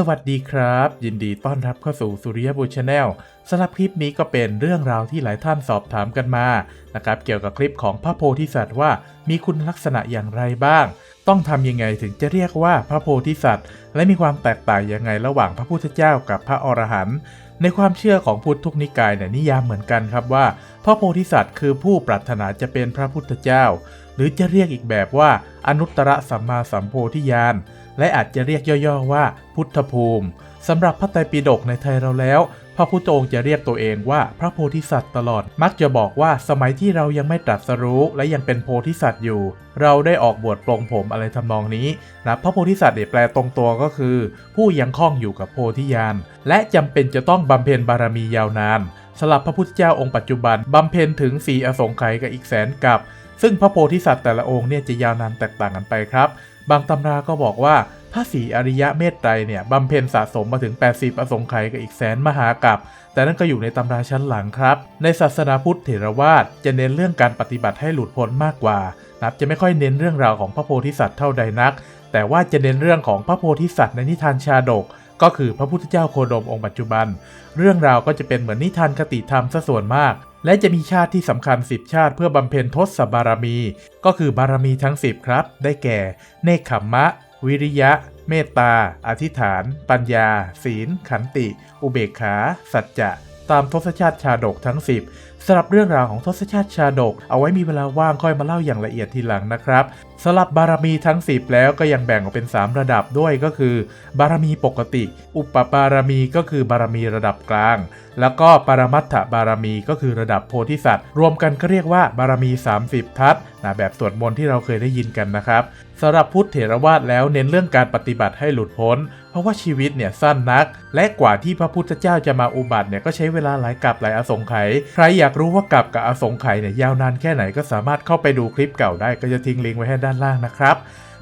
สวัสดีครับ ยินดีต้อนรับเข้าสู่สุริยบุชาแนลสำหรับคลิปนี้ก็เป็นเรื่องราวที่หลายท่านสอบถามกันมานะครับเกี่ยวกับคลิปของพระโพธิสัตว์ว่ามีคุณลักษณะอย่างไรบ้าง ต้องทำยังไงถึงจะเรียกว่าพระโพธิสัตว์ และมีความแตกต่างยังไงระหว่างพระพุทธเจ้ากับพระอรหันต์ ในความเชื่อของพุทธทุกนิกายเนี่ยนิยามเหมือนกันครับว่า พระโพธิสัตว์คือผู้ปรารถนาจะเป็นพระพุทธเจ้า หรือจะเรียกอีกแบบว่าอนุตตรสัมมาสัมโพธิญาณและอาจจะเรียกย่อๆว่าพุทธภูมิสำหรับพระไตรปิฎกในไทยเราแล้ว พระพุทธองค์จะเรียกตัวเองว่าพระโพธิสัตว์ตลอด มักจะบอกว่าสมัยที่เรายังไม่ตรัสรู้และยังเป็นโพธิสัตว์อยู่ เราได้ออกบวชปลงผมอะไรทำนองนี้นะพระโพธิสัตว์เนี่ยแปลตรงตัวก็คือ ผู้ยังคล่องอยู่กับโพธิญาณและจำเป็นจะต้องบำเพ็ญบารมียาวนานสำหรับพระพุทธเจ้าองค์ปัจจุบันบำเพ็ญถึงสีอสงไขยกับอีกแสนกับ ซึ่งพระโพธิสัตว์แต่ละองค์เนี่ยจะยาวนานแตกต่างกันไปครับ บางตำราก็บอกว่า พระศรีอริยะเมตไตรเนี่ยบำเพ็ญสะสมมาถึง 80อสงค์ไขกับอีกแสนมหากับ แต่นั่นก็อยู่ในตำราชั้นหลังครับ ในศาสนาพุทธเถรวาทจะเน้นเรื่องการปฏิบัติให้หลุดพ้นมากกว่า นับจะไม่ค่อยเน้นเรื่องราวของพระโพธิสัตว์เท่าใดนัก แต่ว่าจะเน้นเรื่องของพระโพธิสัตว์ในนิทานชาดก ก็คือพระพุทธเจ้าโคดมองค์ปัจจุบัน เรื่องราวก็จะเป็นเหมือนนิทานคติธรรมซะส่วนมากและจะมีชาติที่สำคัญ 10 ชาติเพื่อบำเพ็ญทศบารมี ก็คือบารมีทั้ง 10 ครับ ได้แก่ เนคขมมะ วิริยะ เมตตา อธิษฐาน ปัญญา ศีล ขันติ อุเบกขา สัจจะตามทศชาติชาดกทั้ง 10สำหรับเรื่องราวของทศชาติชาดก เอาไว้มีเวลาว่างค่อยมาเล่าอย่างละเอียดทีหลังนะครับสำหรับบารมีทั้ง 10 แล้วก็ยังแบ่งออกเป็น 3 ระดับด้วยก็คือ บารมีปกติ อุปบารมีก็คือบารมีระดับกลาง แล้วก็ปรมัตถบารมีก็คือระดับโพธิสัตว์ รวมกันก็เรียกว่าบารมี 30 ทัศนะแบบสวดมนต์ที่เราเคยได้ยินกันนะครับ สำหรับพุทธเถรวาทแล้วเน้นเรื่องการปฏิบัติให้หลุดพ้น เพราะว่าชีวิตเนี่ยสั้นนัก และกว่าที่พระพุทธเจ้าจะมาอุบัติเนี่ยก็ใช้เวลาหลายกับหลายอสงไขยใครอยากรู้ว่ากับกับอสงไขยเนี่ยยาวนานแค่ไหนก็สามารถเข้าไปดูคลิปเก่าได้ก็จะทิ้งลิงก์ไว้ให้ด้านล่างนะครับ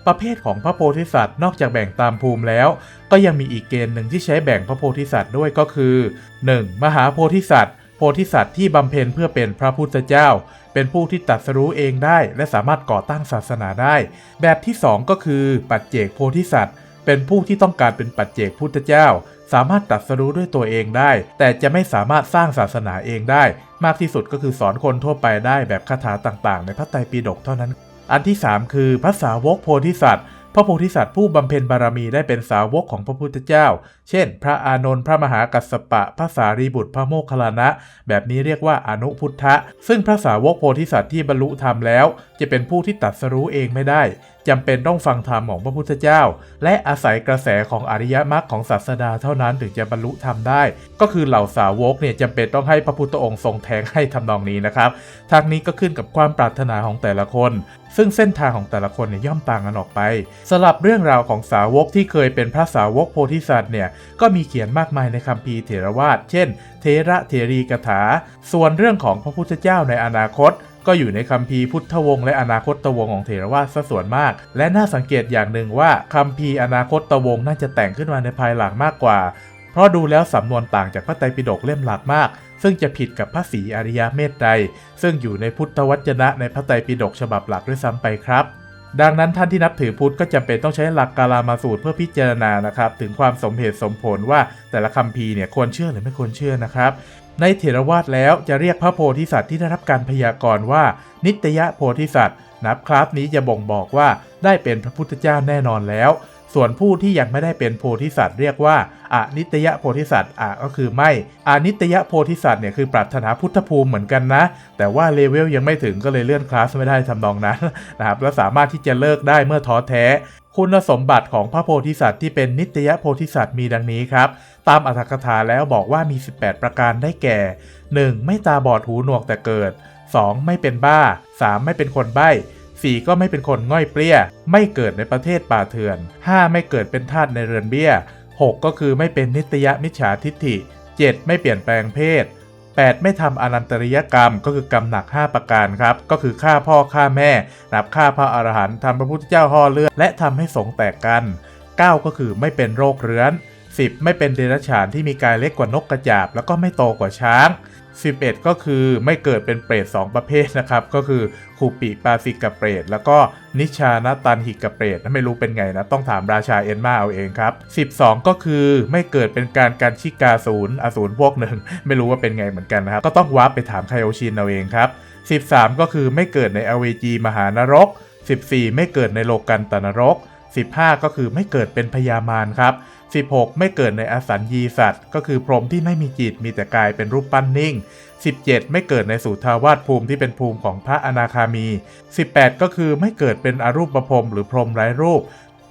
ประเภทของพระโพธิสัตว์นอกจากแบ่งตามภูมิแล้ว ก็ยังมีอีกเกณฑ์หนึ่งที่ใช้แบ่งพระโพธิสัตว์ด้วยก็คือ 1. มหาโพธิสัตว์ โพธิสัตว์ที่บำเพ็ญเพื่อเป็นพระพุทธเจ้า เป็นผู้ที่ตัดสรู้เองได้ และสามารถก่อตั้งศาสนาได้ แบบที่ 2 ก็คือ ปัจเจกโพธิสัตว์ เป็นผู้ที่ต้องการเป็นปัจเจกพุทธเจ้า สามารถตัดสรู้ด้วยตัวเองได้ แต่จะไม่สามารถสร้างศาสนาเองได้ มากที่สุดก็คือสอนคนทั่วไปได้แบบคาถาต่างๆ ในพระไตรปิฎกเท่านั้น อันที่ 3 คือพระสาวกโพธิสัตว์ พระโพธิสัตว์ผู้บำเพ็ญบารมีได้เป็นสาวกของพระพุทธเจ้า เช่น พระอานนท์พระมหากัสสปะ พระสารีบุตรพระโมคคัลลานะ แบบนี้เรียกว่าอนุพุทธะ ซึ่งพระสาวกโพธิสัตว์ที่บรรลุธรรมแล้ว จะเป็นผู้ที่ตัดสรู้เองไม่ได้ จำเป็นต้องฟังธรรมของพระพุทธเจ้า และอาศัยกระแสของอริยมรรคของศาสดาเท่านั้นถึงจะบรรลุธรรมได้ ก็คือเหล่าสาวกเนี่ยจำเป็นต้องให้พระพุทธองค์ทรงแทงให้ทำนองนี้นะครับทางนี้ก็ขึ้นกับความปรารถนาของแต่ละคน ซึ่งเส้นทางของแต่ละคนเนี่ยย่อมต่างกันออกไป สลับเรื่องราวของสาวกที่เคยเป็นพระสาวกโพธิสัตว์เนี่ยก็มีเขียนมากมายในคัมภีร์เถรวาทเช่น เทระเทรีกถา ส่วนเรื่องของพระพุทธเจ้าในอนาคต ก็อยู่ในคัมภีร์พุทธวงศ์และอนาคตตวงศ์ของเถรวาทซะส่วนมาก และน่าสังเกตอย่างหนึ่งว่าคัมภีร์อนาคตตวงศ์น่าจะแต่งขึ้นมาในภายหลังมากกว่า เพราะดูแล้วสำนวนต่างจากพระไตรปิฎกเล่มหลักมาก ซึ่งจะผิดกับพระศรีอริยเมตไตรซึ่งอยู่ในพุทธวจนะในพระไตรปิฎกฉบับหลักด้วยซ้ำไปครับดังนั้นท่านที่นับถือพุทธก็จำเป็นต้องใช้หลักกาลามาสูตรเพื่อพิจารณานะครับ ถึงความสมเหตุสมผลว่าแต่ละคัมภีร์เนี่ยควรเชื่อหรือไม่ควรเชื่อนะครับ ในเถรวาทแล้วจะเรียกพระโพธิสัตว์ที่ได้รับการพยากรณ์ว่า นิตยโพธิสัตว์ นับคลาสนี้จะบ่งบอกว่าได้เป็นพระพุทธเจ้าแน่นอนแล้ว ส่วนผู้ที่ยังไม่ได้เป็นโพธิสัตว์เรียกว่าอนิตยโพธิสัตว์อะก็คือไม่อนิตยโพธิสัตว์เนี่ยคือปรารถนาพุทธภูมิเหมือนกันนะ แต่ว่าเลเวลยังไม่ถึงก็เลยเลื่อนคลาสไม่ได้ทำนองนั้นนะครับและสามารถที่จะเลิกได้เมื่อท้อแท้ คุณสมบัติของพระโพธิสัตว์ที่เป็นนิตยโพธิสัตว์มีดังนี้ครับ ตามอัตถกถาแล้วบอกว่ามี 18 ประการได้แก่ 1. ไม่ตาบอดหูหนวกแต่เกิด 2. ไม่เป็นบ้า 3. ไม่เป็นคนใบ้ 4. ก็ไม่เป็นคนง่อยเปรี้ย ไม่เกิดในประเทศป่าเถื่อน 5. ไม่เกิดเป็นทาสในเรือนเบี้ย 6. ก็คือไม่เป็นนิตยมิจฉาทิฏฐิ 7. ไม่เปลี่ยนแปลงเพศ 8. ไม่ทำอนันตริยกรรมก็คือกรรมหนัก 5 ประการครับ ก็คือฆ่าพ่อฆ่าแม่นับฆ่าพระอรหันต์ทำพระพุทธเจ้าห่อเลือดและทำให้สงแตกกัน 9 ก็คือไม่เป็นโรคเรื้อน 10 ไม่เป็นเดรัจฉานที่มีกายเล็กกว่านกกระจาบ แล้วก็ไม่โตกว่าช้าง 11 ก็คือไม่เกิดเป็นเปรต2ประเภทนะครับ ก็คือคูปิปาสิกะเปรต แล้วก็นิชานตันหิกะเปรตไม่รู้เป็นไงนะ ต้องถามราชาเอ็นมาเอาเองครับ 12 ก็คือไม่เกิดเป็นการการชิกาศูนย์อสูรพวกหนึ่ง ไม่รู้ว่าเป็นไงเหมือนกันนะครับ ก็ต้องวาร์ปไปถามไคโอชินเอาเองครับ 13 ก็คือไม่เกิดในอเวจีมหานรก 14 ไม่เกิดในโลกันตนรก 15 ก็คือไม่เกิดเป็นพญามารครับ 16 ไม่เกิดในอสัญญีสัตว์ ก็คือพรหมที่ไม่มีจิตมีแต่กายเป็นรูปปั้นนิ่ง 17 ไม่เกิดในสุทาวาสภูมิที่เป็นภูมิของพระอนาคามี 18 ก็คือไม่เกิดเป็นอรูปประพรมหรือพรหมไร้รูป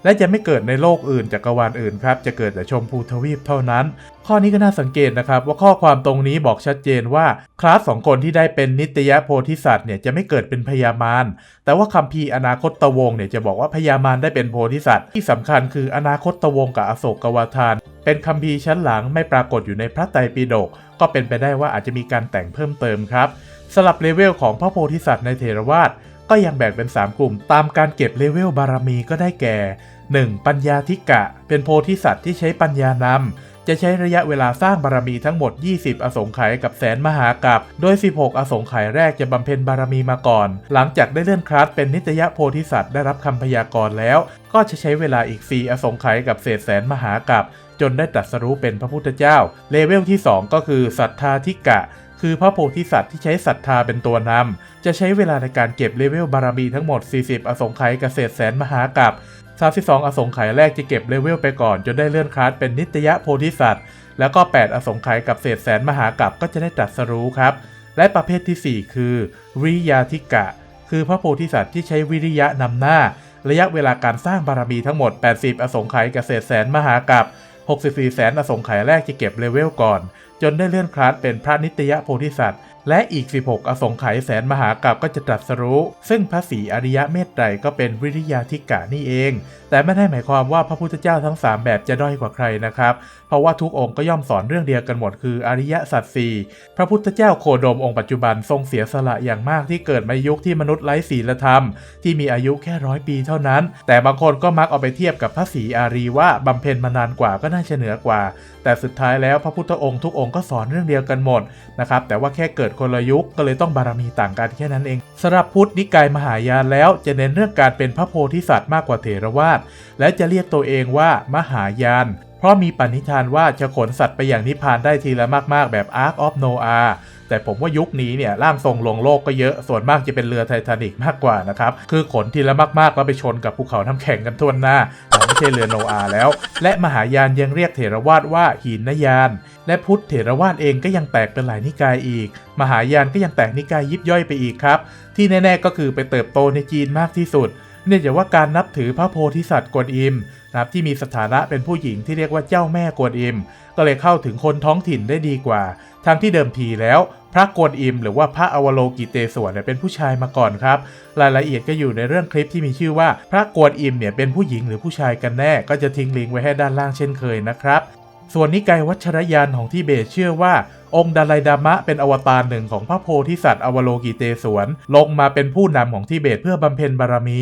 และจะไม่เกิดในโลกอื่นจักรวาลอื่นครับจะเกิดแต่ชมพูทวีปเท่านั้น ข้อนี้ก็น่าสังเกตนะครับ ว่าข้อความตรงนี้บอกชัดเจนว่าคลาสสองคนที่ได้เป็นนิตยโพธิสัตว์เนี่ยจะไม่เกิดเป็นพญามารแต่ว่าคัมภีร์อนาคตตวงเนี่ยจะบอกว่าพญามารได้เป็นโพธิสัตว์ ที่สำคัญคืออนาคตตวงกับอโศกวาทาน เป็นคัมภีร์ชั้นหลังไม่ปรากฏอยู่ในพระไตรปิฎกก็เป็นไปได้ว่าอาจจะมีการแต่งเพิ่มเติมครับสลับเลเวลของพระโพธิสัตว์ในเทรวาส ก็ยังแบ่งเป็น 3 กลุ่ม ตามการเก็บเลเวลบารมีก็ได้แก่ 1. ปัญญาธิกะ เป็นโพธิสัตว์ที่ใช้ปัญญานำ จะใช้ระยะเวลาสร้างบารมีทั้งหมด 20 อสงไขยกับแสนมหากับ โดย 16 อสงไขยแรกจะบำเพ็ญบารมีมาก่อน หลังจากได้เลื่อนคลาสเป็นนิตยโพธิสัตว์ได้รับคำพยากรณ์แล้ว ก็จะใช้เวลาอีก 4 อสงไขยกับเศษแสนมหากับ จนได้ตรัสรู้เป็นพระพุทธเจ้า เลเวลที่ 2 ก็คือศรัทธาธิกะ คือพระโพธิสัตว์ที่ใช้ศรัทธาเป็นตัวนำ จะใช้เวลาในการเก็บเลเวลบารมีทั้งหมด 40 อสงไขยกับเศษแสนมหากับ32อสงไขยแรกจะเก็บเลเวลไปก่อน จนได้เลื่อนคลาสเป็นนิตยโพธิสัตว์ แล้วก็ 8 อสงไขยกับเศษแสนมหากับก็จะได้ตรัสรู้ครับ และประเภททีสี่ 4 คือ วิริยาธิกะ คือพระโพธิสัตว์ที่ใช้วิริยะนำหน้า ระยะเวลาการสร้างบารมีทั้งหมด 80 อสงไขยกับเศษแสนมหากับ 64 แสนอสงไขยแรกจะเก็บเลเวลก่อน จนได้เลื่อนคลาสเป็นพระนิตยโพธิสัตว์ และอีก 16 อสงไขยแสนมหากรัปก็จะตรัสรู้ ซึ่งพระศรีอริยะเมตไตรก็เป็นวิริยาธิกะนี่เอง แต่ไม่ได้หมายความว่าพระพุทธเจ้าทั้ง 3 แบบจะด้อยกว่าใครนะครับ เพราะว่าทุกองค์ก็ย่อมสอนเรื่องเดียวกันหมดคืออริยสัจสี่พระพุทธเจ้าโคดมองค์ปัจจุบันทรงเสียสละอย่างมากที่เกิดมายุคที่มนุษย์ไร้ศีลธรรม ที่มีอายุแค่ร้อยปีเท่านั้น แต่บางคนก็มักเอาไปเทียบกับพระศรีอารีว่าบำเพ็ญมานานกว่าก็น่าจะเหนือกว่า แต่สุดท้ายแล้วพระพุทธองค์ทุกองค์ก็สอนเรื่องเดียวกันหมดนะครับแต่ว่าแค่เกิดคนละยุคก็เลยต้องบารมีต่างกันแค่นั้นเองสำหรับพุทธนิกายมหายานแล้วจะเน้นเรื่องการเป็นพระโพธิสัตว์มากกว่าเถรวาทและจะเรียกตัวเองว่ามหายาน เพราะมีปณิธานว่าจะขนสัตว์ไปอย่างนิพพานได้ทีละมากๆ แบบ Ark of Noah แต่ผมว่ายุคนี้เนี่ยร่างทรงลงโลกก็เยอะส่วนมากจะเป็นเรือไททานิกมากกว่านะครับ คือขนทีละมากๆ แล้วไปชนกับภูเขาน้ำแข็งกันทั่วหน้าไม่ใช่เรือโนอาแล้ว และมหายานยังเรียกเถรวาทว่าหินนยาน และพุทธเถรวาทเองก็ยังแตกเป็นหลายนิกายอีก มหายานก็ยังแตกนิกายยิบย่อยไปอีกครับ ที่แน่ ๆ ก็คือไปเติบโตในจีนมากที่สุด เนื่องจากว่าการนับถือพระโพธิสัตว์กวนอิมนะครับที่มีสถานะเป็นผู้หญิงที่เรียกว่าเจ้าแม่กวนอิม ก็เลยเข้าถึงคนท้องถิ่นได้ดีกว่าทางที่เดิมทีแล้ว พระกวนอิม หรือว่าพระอวโลกิเตศวรเนี่ยเป็นผู้ชายมาก่อนครับ รายละเอียดก็อยู่ในเรื่องคลิปที่มีชื่อว่า พระกวนอิมเนี่ยเป็นผู้หญิงหรือผู้ชายกันแน่ ก็จะทิ้งลิงก์ไว้ให้ด้านล่างเช่นเคยนะครับ ส่วนนิกายวัชรยานของทิเบตเชื่อว่า องค์ดาไลดามะเป็นอวตารหนึ่งของพระโพธิสัตว์อวโลกิเตศวรลงมาเป็นผู้นำของทิเบตเพื่อบำเพ็ญบารมี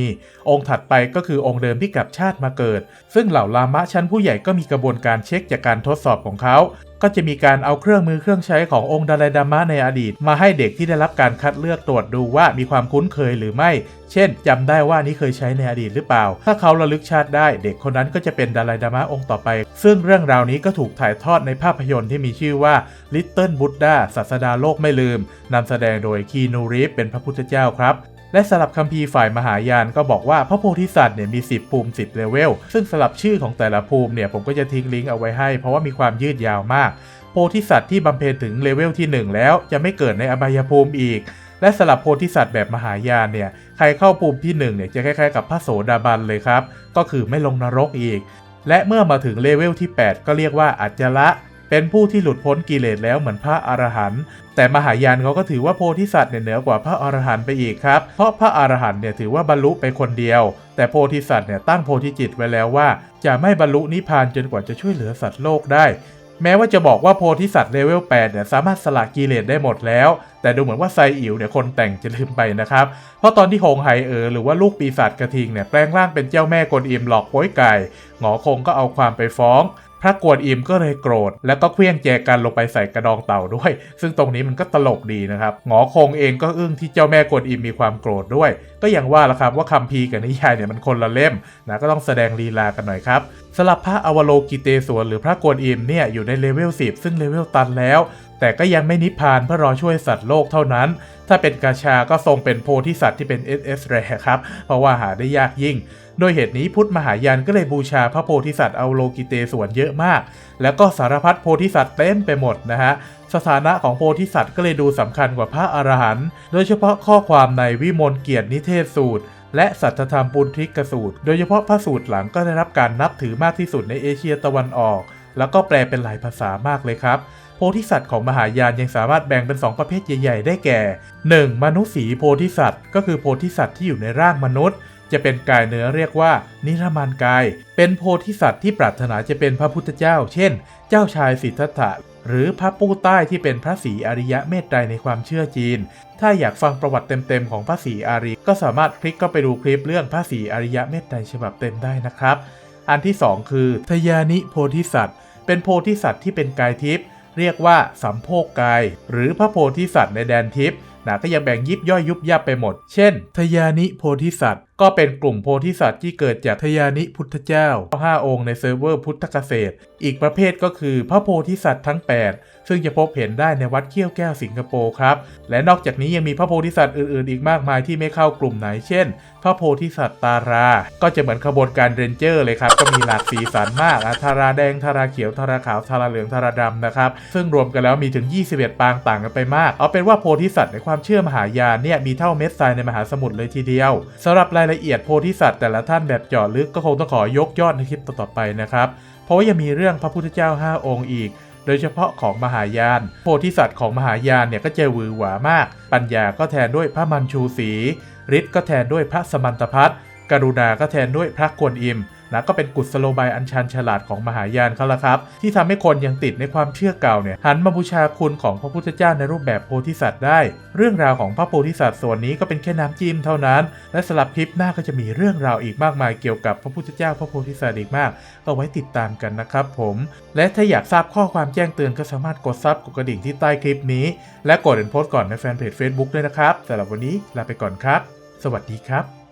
องค์ถัดไปก็คือองค์เดิมที่กลับชาติมาเกิด ซึ่งเหล่าลามะชั้นผู้ใหญ่ก็มีกระบวนการเช็คจากการทดสอบของเขาก็จะมีการเอาเครื่องมือเครื่องใช้ขององค์ดาไลดามะในอดีต มาให้เด็กที่ได้รับการคัดเลือกตรวจดูว่ามีความคุ้นเคยหรือไม่ เช่นจำได้ว่านี่เคยใช้ในอดีตหรือเปล่า ถ้าเขาระลึกชาติได้เด็กคนนั้นก็จะเป็นดาไลดามะองค์ต่อไป ซึ่งเรื่องราวนี้ก็ถูกถ่ายทอดในภาพยนตร์ที่มีชื่อว่า Little Buddha ศาสดาโลกไม่ลืมนำแสดงโดยคีนูรีฟเป็นพระพุทธเจ้าครับและสลับคัมภีร์ฝ่ายมหายานก็บอกว่าพระโพธิสัตว์เนี่ยมี 10 ภูมิ 10 เลเวล ซึ่งสลับชื่อของแต่ละภูมิเนี่ยผมก็จะทิ้งลิงก์เอาไว้ให้ เพราะว่ามีความยืดยาวมาก โพธิสัตว์ที่บำเพ็ญถึงเลเวลที่ 1 แล้ว จะไม่เกิดในอบายภูมิอีก และสลับโพธิสัตว์แบบมหายานเนี่ยใครเข้าภูมิที่1เนี่ยจะคล้ายๆกับพระโสดาบันเลยครับ ก็คือไม่ลงนรกอีก และเมื่อมาถึงเลเวลที่ 8 ก็เรียกว่าอัจจละ เป็นผู้ที่หลุดพ้นกิเลสแล้วเหมือนพระอรหันต์แต่มหายานเขาก็ถือว่าโพธิสัตว์เนี่ยเหนือกว่าพระอรหันต์ไปอีกครับ เพราะพระอรหันต์เนี่ยถือว่าบรรลุไปคนเดียว แต่โพธิสัตว์เนี่ยตั้งโพธิจิตไว้แล้วว่า จะไม่บรรลุนิพพานจนกว่าจะช่วยเหลือสัตว์โลกได้ แม้ว่าจะบอกว่าโพธิสัตว์เลเวล8เนี่ยสามารถสละกิเลสได้หมดแล้ว แต่ดูเหมือนว่าไซอิ๋วเนี่ยคนแต่งจะลืมไปนะครับ เพราะตอนที่หงไฮเออหรือว่าลูกปีศาจกระทิงเนี่ยแปลงร่างเป็นเจ้าแม่กวนอิมหลอกโป้ยไก่หงอคงก็เอาความไปฟ้อง พระกวนอิมก็เลยโกรธ แล้วก็เคลื่องแจกันลงไปใส่กระดองเต่าด้วย ซึ่งตรงนี้มันก็ตลกดีนะครับหงอคงเองก็อึ้งที่เจ้าแม่กวนอิมมีความโกรธด้วย ก็อย่างว่าละครับว่าคัมภีร์กับนิยายเนี่ยมันคนละเล่มนะก็ต้องแสดงลีลากันหน่อยครับ สำหรับพระอวโลกิเตศวรหรือพระกวนอิมเนี่ยอยู่ในเลเวล10 ซึ่งเลเวลตันแล้ว แต่ก็ยังไม่นิพพานเพื่อรอช่วยสัตว์โลกเท่านั้น ถ้าเป็นกาชาก็ทรงเป็นโพธิสัตว์ที่เป็น SS แรครับ เพราะว่าหาได้ยากยิ่ง โดยเหตุนี้พุทธมหายานก็เลยบูชาพระโพธิสัตว์อวโลกิเตศวรเยอะมาก แล้วก็สารพัดโพธิสัตว์เต็มไปหมดนะฮะสถานะของโพธิสัตว์ก็เลยดูสำคัญกว่าพระอรหันต์โดยเฉพาะข้อความในวิมลเกียรตินิเทศสูตร และสัทธรรมปุณทิกสูตร โดยเฉพาะพระสูตรหลังก็ได้รับการนับถือมากที่สุดในเอเชียตะวันออก แล้วก็แปลเป็นหลายภาษามากเลยครับ โพธิสัตว์ของมหายานยังสามารถแบ่งเป็น 2 ประเภทใหญ่ ๆ ได้แก่ 1. มนุษย์สีโพธิสัตว์ ก็คือโพธิสัตว์ที่อยู่ในร่างมนุษย์จะเป็นกายเนื้อเรียกว่า นิรมานกาย เป็นโพธิสัตว์ที่ปรารถนาจะเป็นพระพุทธเจ้า เช่น เจ้าชายสิทธัตถะ หรือพระปู้ใต้ที่เป็นพระศรีอริยะเมตไตรในความเชื่อจีน ถ้าอยากฟังประวัติเต็มๆของพระศรีอารีก็สามารถคลิกเข้าไปดูคลิปเรื่องพระศรีอริยะเมตไตรฉบับเต็มได้นะครับ อันที่ 2 คือทยานิโพธิสัตว์ เป็นโพธิสัตว์ที่เป็นกายทิพย์เรียกว่าสัมโพกกาย หรือพระโพธิสัตว์ในแดนทิพย์นะก็ยังแบ่งยิบย่อยยุบยับไปหมด เช่น ทยานิโพธิสัตว์ก็เป็นกลุ่มโพธิสัตว์ที่เกิดจากทยานิพุทธเจ้า 5 องค์ในเซิร์ฟเวอร์พุทธเกษตร อีกประเภทก็คือพระโพธิสัตว์ทั้ง 8 ซึ่งจะพบเห็นได้ในวัดเขี้ยวแก้วสิงคโปร์ครับ และนอกจากนี้ยังมีพระโพธิสัตว์อื่นๆ อีกมากมายที่ไม่เข้ากลุ่มไหน เช่น พระโพธิสัตว์ตารา ก็จะเหมือนขบวนการเรนเจอร์เลยครับ ก็มีหลากสีสันมากทาราแดงทาราเขียวทาราขาวทาราเหลืองทาราดำนะครับ ซึ่งรวมกันแล้วมีถึง 21 ปางต่างกันไปมาก เอาเป็นว่าโพธิสัตว์ในความเชื่อมหายานเนี่ยมีเท่าเม็ดทรายในมหาสมุทรเลยทีเดียวสำหรับรายายละเอียดโพธิสัตว์แต่ละท่านแบบเจาะลึกก็คงต้องขอยกยอดในคลิปต่อๆไปนะครับ เพราะว่ายังมีเรื่องพระพุทธเจ้า 5 องค์อีก โดยเฉพาะของมหายาน โพธิสัตว์ของมหายานเนี่ยก็จะวือหวามาก ปัญญาก็แทนด้วยพระมันชูศรีฤทธิ์ก็แทนด้วยพระสมันตพัฒกรุณาก็แทนด้วยพระกวนอิม นะก็เป็นกุศโลบายอันชันฉลาดของมหายานเขาละครับ ที่ทำให้คนยังติดในความเชื่อเก่าเนี่ยหันมาบูชาคุณของพระพุทธเจ้าในรูปแบบโพธิสัตว์ได้ เรื่องราวของพระโพธิสัตว์ส่วนนี้ก็เป็นแค่น้ำจิ้มเท่านั้น และสลับคลิปหน้าก็จะมีเรื่องราวอีกมากมายเกี่ยวกับพระพุทธเจ้าพระโพธิสัตว์อีกมากเอาไว้ติดตามกันนะครับผม และถ้าอยากทราบข้อความแจ้งเตือนก็สามารถกดซับกดกระดิ่งที่ใต้คลิปนี้ และกดเห็นโพสต์ก่อนในแฟนเพจ Facebook ด้วยนะครับสำหรับวันนี้ลาไปก่อนครับ สวัสดีครับ